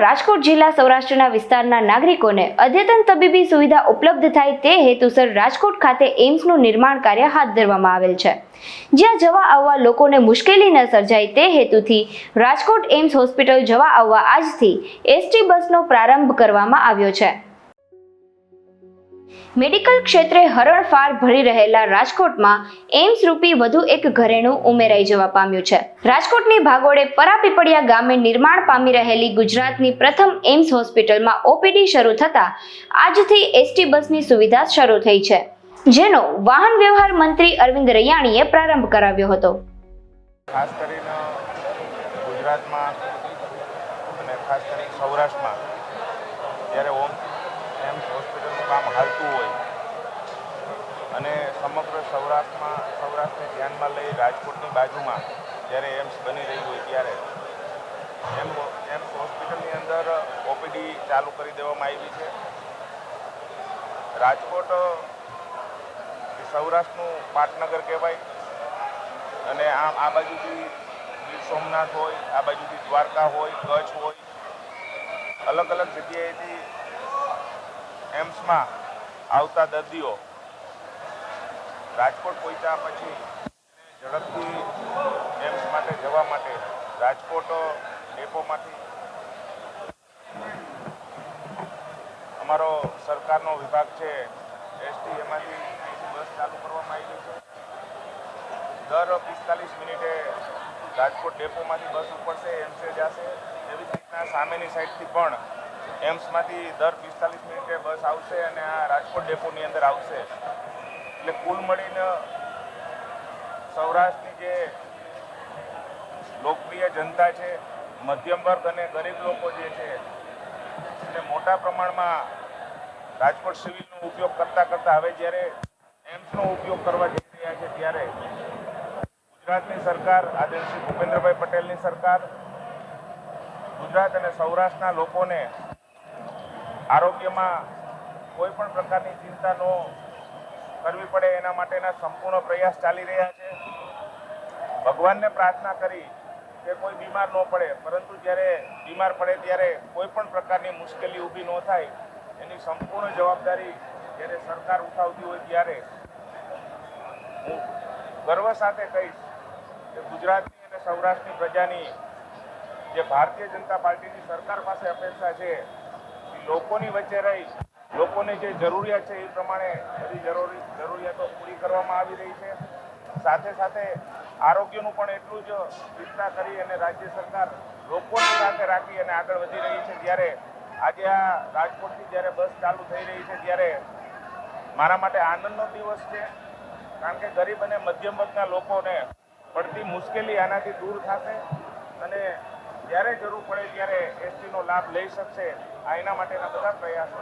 રાજકોટ જિલ્લા સૌરાષ્ટ્રના વિસ્તારના નાગરિકોને અદ્યતન તબીબી સુવિધા ઉપલબ્ધ થાય તે હેતુસર રાજકોટ ખાતે એમ્સનું નિર્માણ કાર્ય હાથ ધરવામાં આવેલ છે. જ્યાં જવા આવવા લોકોને મુશ્કેલી ન સર્જાય તે હેતુથી રાજકોટ એમ્સ હોસ્પિટલ જવા આવવા આજથી એસટી બસનો પ્રારંભ કરવામાં આવ્યો છે. મેડિકલ ક્ષેત્રે હરણફાળ ભરી રહેલા રાજકોટમાં એમ્સ રૂપી વધુ એક ઘરેણું ઉમેરાઈ જવા પામ્યું છે. રાજકોટની ભાગોળે પરાપીપળિયા ગામે નિર્માણ પામી રહેલી ગુજરાતની પ્રથમ એમ્સ હોસ્પિટલમાં ઓપીડી શરૂ થતાં આજથી એસટી બસની સુવિધા શરૂ થઈ છે. જેનો વાહન વ્યવહાર મંત્રી અરવિંદ રૈયાણીએ પ્રારંભ કરાવ્યો હતો. ખાસ કરીને ગુજરાતમાં અને ખાસ કરીને સૌરાષ્ટ્રમાં જ્યારે ઓમ કામ હાલતું હોય. અને સમગ્ર સૌરાષ્ટ્રમાં, સૌરાષ્ટ્રને ધ્યાનમાં લઈ રાજકોટની બાજુમાં જ્યારે એમ્સ બની રહ્યું હોય ત્યારે એમ એમ્સ હોસ્પિટલની અંદર ઓપીડી ચાલુ કરી દેવામાં આવી છે. રાજકોટ સૌરાષ્ટ્રનું પાટનગર કહેવાય. અને આમ આ બાજુથી ગીર સોમનાથ હોય, આ બાજુથી દ્વારકા હોય, કચ્છ હોય. અલગ અલગ જગ્યાએથી એમ્સમાં આવતા દર્દીઓ. રાજકોટ પહોંચ્યા પછી ઝડપથી એમ્સ માટે જવા માટે રાજકોટ ડેપોમાંથી અમારો સરકારનો વિભાગ છે, એસટી એમાંથી બસ ચાલુ કરવામાં આવી છે. દર પિસ્તાલીસ મિનિટે રાજકોટ ડેપોમાંથી બસ ઉપડશે, એમ્સે જશે. એવી જ રીતના સામેની સાઈડથી પણ એમ્સમાંથી દર પિસ્તાલીસ મિનિટે બસ આવશે અને આ રાજકોટ ડેપોની અંદર આવશે. એટલે કુલ મળીને સૌરાષ્ટ્રની જે લોકપ્રિય જનતા છે, મધ્યમ વર્ગ અને ગરીબ લોકો જે છે, એને મોટા પ્રમાણમાં રાજકોટ સિવિલનો ઉપયોગ કરતાં કરતાં હવે જ્યારે એમ્સનો ઉપયોગ કરવા જઈ રહ્યા છે ત્યારે ગુજરાતની સરકાર આદરણીય શ્રી ભૂપેન્દ્રભાઈ પટેલની સરકાર, ગુજરાત અને સૌરાષ્ટ્રના લોકોને આરોગ્યમાં કોઈ પણ પ્રકારની ચિંતા ન કરવી પડે એના માટેના સંપૂર્ણ પ્રયાસ ચાલી રહ્યા છે. ભગવાનને પ્રાર્થના કરી કે કોઈ બીમાર ન પડે, પરંતુ જ્યારે બીમાર પડે ત્યારે કોઈ પણ પ્રકારની મુશ્કેલી ઊભી ન થાય, એની સંપૂર્ણ જવાબદારી જ્યારે સરકાર ઉઠાવતી હોય ત્યારે હું ગર્વ સાથે કહીશ કે ગુજરાતની અને સૌરાષ્ટ્રની પ્રજાની જે ભારતીય જનતા પાર્ટીની સરકાર પાસે અપેક્ષા છે લોકોની વચ્ચે રહી લોકોને જે જરૂરિયાત છે એ પ્રમાણે બધી જરૂરી જરૂરિયાતો પૂરી કરવામાં આવી રહી છે. સાથે સાથે આરોગ્યનું પણ એટલું જ ચિંતા કરી અને રાજ્ય સરકાર લોકોની સાથે રાખી અને આગળ વધી રહી છે. જ્યારે આજે આ રાજકોટથી જ્યારે બસ ચાલુ થઈ રહી છે, ત્યારે મારા માટે આનંદનો દિવસ છે. કારણ કે ગરીબ અને મધ્યમ વર્ગના લોકોને પડતી મુશ્કેલી આનાથી દૂર થશે અને જ્યારે જરૂર પડે ત્યારે એસટીનો લાભ લઈ શકશે. આ માટેના બધા પ્રયાસો.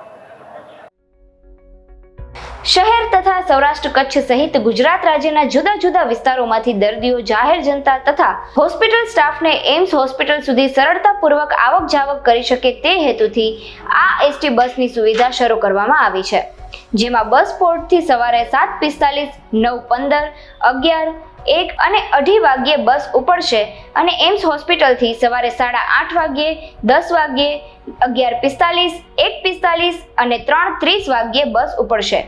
શહેર તથા સૌરાષ્ટ્ર કચ્છ સહિત ગુજરાત રાજ્યના જુદા જુદા વિસ્તારોમાંથી દર્દીઓ જાહેર જનતા તથા હોસ્પિટલ સ્ટાફને એમ્સ હોસ્પિટલ સુધી સરળતાપૂર્વક આવક જાવક કરી શકે તે હેતુથી આ એસટી બસની સુવિધા શરૂ કરવામાં આવી છે. જેમાં બસ પોર્ટથી સવારે સાત પિસ્તાલીસ, નવ પંદર, અગિયાર, એક અને અઢી વાગ્યે બસ ઉપડશે અને એમ્સ હોસ્પિટલથી સવારે સાડા આઠ વાગ્યે, દસ વાગ્યે, અગિયાર પિસ્તાલીસ, એક પિસ્તાલીસ અને ત્રણ ત્રીસ વાગ્યે બસ ઉપડશે.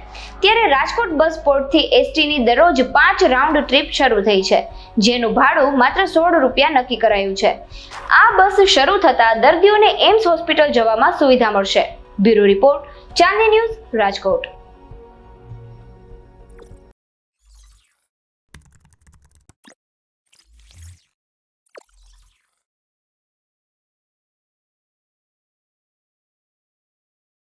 ત્યારે રાજકોટ બસ પોર્ટથી એસટીની દરરોજ પાંચ રાઉન્ડ ટ્રીપ શરૂ થઈ છે, જેનું ભાડું માત્ર સોળ રૂપિયા નક્કી કરાયું છે. આ બસ શરૂ થતાં દર્દીઓને એમ્સ હોસ્પિટલ જવામાં સુવિધા મળશે. Bureau report Chandni news Rajkot